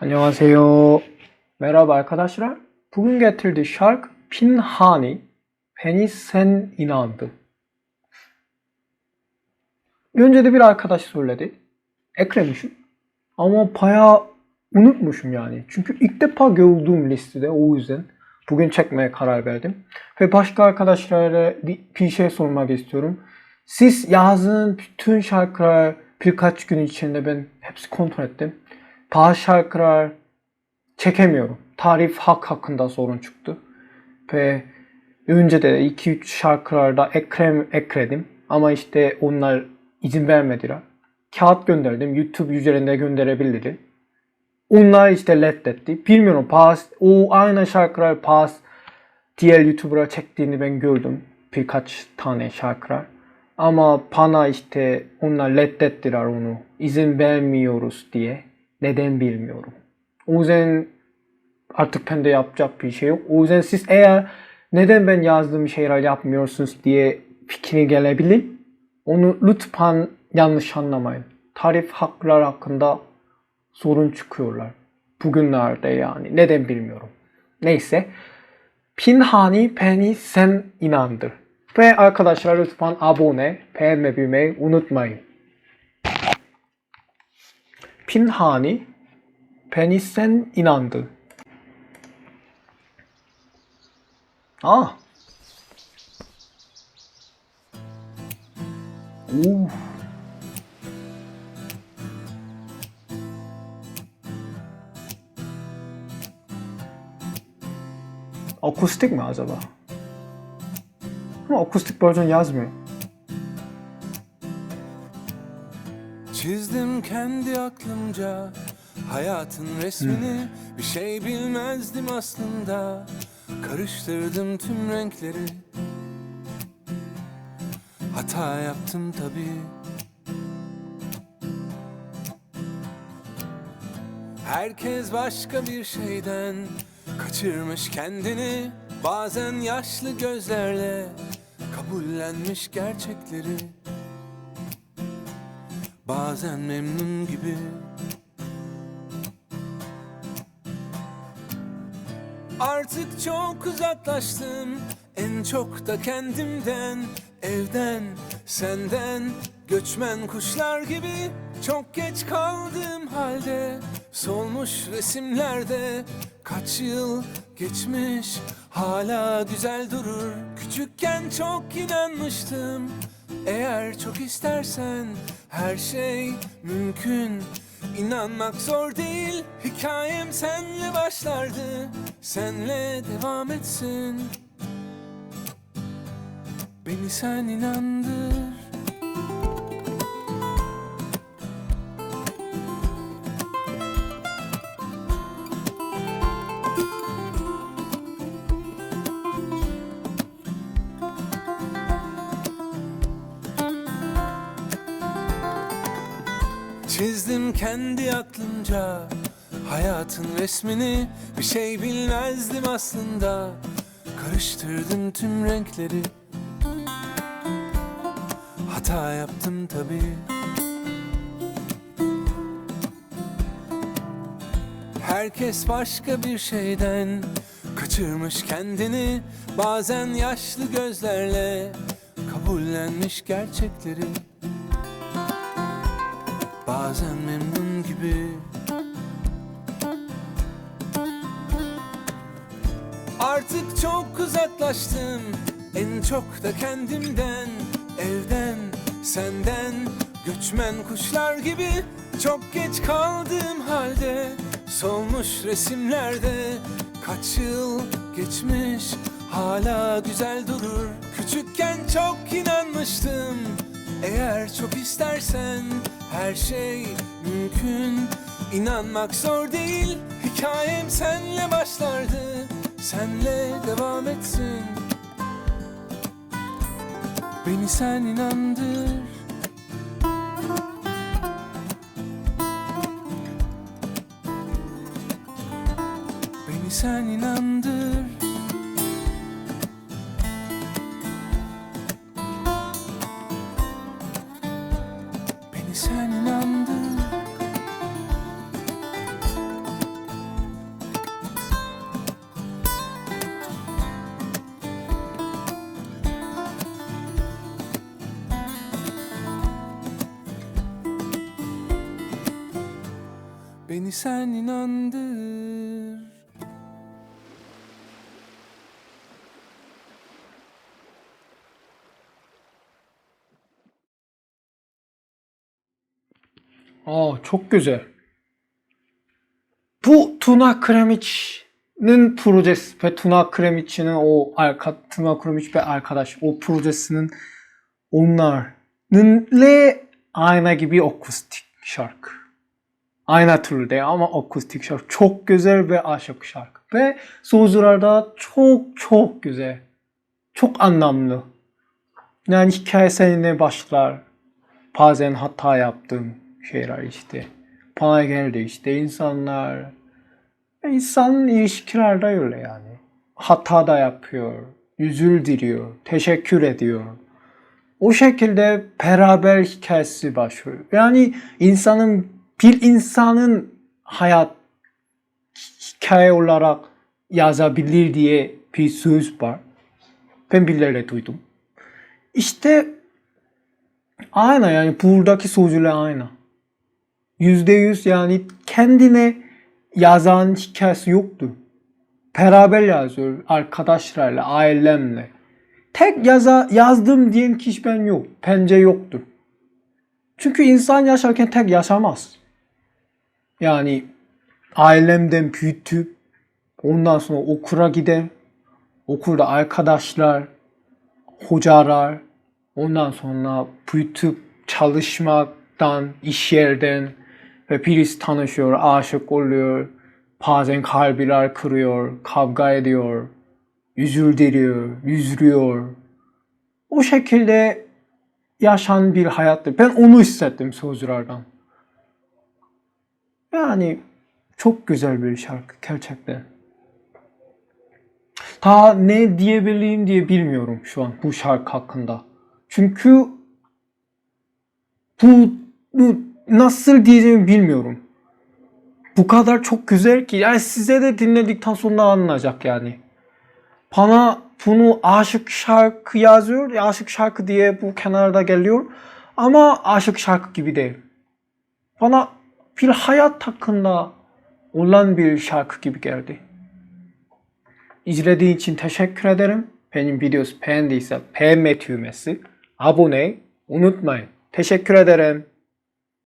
안녕하세요. Merhaba arkadaşlar. Bugün getirdiği şarkı Pinhani, Beni Sen inandı. Önce de bir arkadaş söyledi. Eklemişim. Ama bayağı unutmuşum yani. Çünkü ilk defa gördüğüm listede o yüzden bugün çekmeye karar verdim. Ve başka arkadaşlara bir, bir şey sormak istiyorum. Siz yazdığın bütün şarkılar birkaç gün içinde ben hepsi kontrol ettim. Bazı şarkılar çekemiyorum. Tarif hak hakkında sorun çıktı. Ve önce de 2-3 şarkılarda ekrem ekledim. Ama işte onlar izin vermediler. Kağıt gönderdim. YouTube üzerinde gönderebilirdi. Onlar işte reddetti. Bilmiyorum. Bazı, o aynı şarkılar bazı diğer YouTuber'a çektiğini ben gördüm. Birkaç tane şarkılar. Ama bana işte onlar reddettiler onu. İzin vermiyoruz diye. Neden bilmiyorum. O yüzden artık bende yapacak bir şey yok. O yüzden siz eğer neden ben yazdığım şeyler yapmıyorsunuz diye fikri gelebilir. Onu lütfen yanlış anlamayın. Tarif haklar hakkında sorun çıkıyorlar. Bugünlerde yani. Neden bilmiyorum. Neyse. Pinhani beni sen inandır. Ve arkadaşlar lütfen abone, beğenme bilmeyi unutmayın. Pinhani beni sen inandır. 아. 오. Akustik mi acaba? Ama akustik versiyon yazmıyor. Çizdim kendi aklımca hayatın resmini. Bir şey bilmezdim aslında. Karıştırdım tüm renkleri. Hata yaptım tabii. Herkes başka bir şeyden kaçırmış kendini. Bazen yaşlı gözlerle kabullenmiş gerçekleri Bazen memnun gibi. Artık çok uzaklaştım. En çok da kendimden Evden, senden. Göçmen kuşlar gibi Çok geç kaldığım halde. Solmuş resimlerde Kaç yıl geçmiş Hala güzel durur. Küçükken çok inanmıştım eğer çok istersen her şey mümkün. İnanmak zor değil Hikayem senle başlardı. Senle devam etsin. Beni sen inandır Çizdim kendi aklımca Hayatın resmini. Bir şey bilmezdim aslında. Karıştırdım tüm renkleri. Hata yaptım tabii. Herkes başka bir şeyden Kaçırmış kendini. Bazen yaşlı gözlerle Kabullenmiş gerçekleri Bazen memnun gibi. Artık çok uzaklaştım. En çok da kendimden Evden, senden. Göçmen kuşlar gibi Çok geç kaldığım halde Solmuş resimlerde Kaç yıl geçmiş Hala güzel durur. Küçükken çok inanmıştım eğer çok istersen her şey mümkün. İnanmak zor değil Hikayem senle başlardı. Senle devam etsin. Beni sen inandır. Beni sen inandır Hani sen inandın. Beni sen inandın. Aa çok güzel. Bu Tuna Kremiç'in projesi ve Tuna Kremiç'in o arka Tuna Kremiç ve arkadaş o projesinin onlarla ayna gibi akustik şarkı. Aynı türde ama akustik şarkı. Çok güzel ve aşık şarkı. Ve sözler de çok çok güzel. Çok anlamlı. Yani hikaye seninle başlar. Bazen hata yaptığım şeyler işte. Bana geldi işte insanlar. İnsanın ilişkiler de öyle yani. Hata da yapıyor. Diliyor. Teşekkür ediyor. O şekilde beraber hikayesi başlıyor. Yani insanın bir insanın hayat hikaye olarak yazabilir diye bir söz var. Ben birileri duydum. İşte aynı yani buradaki sözle aynı. Yüzde yüz yani kendine yazan hikayesi yoktu. Beraber yazıyor arkadaşlarla, ailemle. Tek yaza, yazdım diyen kişi ben yok. Bence yoktur. Çünkü insan yaşarken tek yaşamaz. Yani ailemden büyütüp ondan sonra okula gider. Okulda arkadaşlar, hocalar, ondan sonra büyütüp çalışmaktan, iş yerden ve birisi tanışıyor, aşık oluyor. Bazen kalbiler kırıyor, kavga ediyor, üzüldürüyor, üzülüyor. O şekilde yaşanan bir hayattır. Ben onu hissettim sözlerden. Yani çok güzel bir şarkı gerçekten. Daha ne diyebileyim diye bilmiyorum şu an bu şarkı hakkında. Çünkü bu, bu nasıl diyeceğimi bilmiyorum. Bu kadar çok güzel ki yani size de dinledikten sonra anlayacak yani. Bana bunu aşık şarkı yazıyor, aşık şarkı diye bu kenarda geliyor. Ama aşık şarkı gibi değil. Bana bir hayat hakkında olan bir şarkı gibi geldi. İzlediğin için teşekkür ederim. Benim videosu beğendiyse beğenme düğmesi, abone unutmayın. Teşekkür ederim.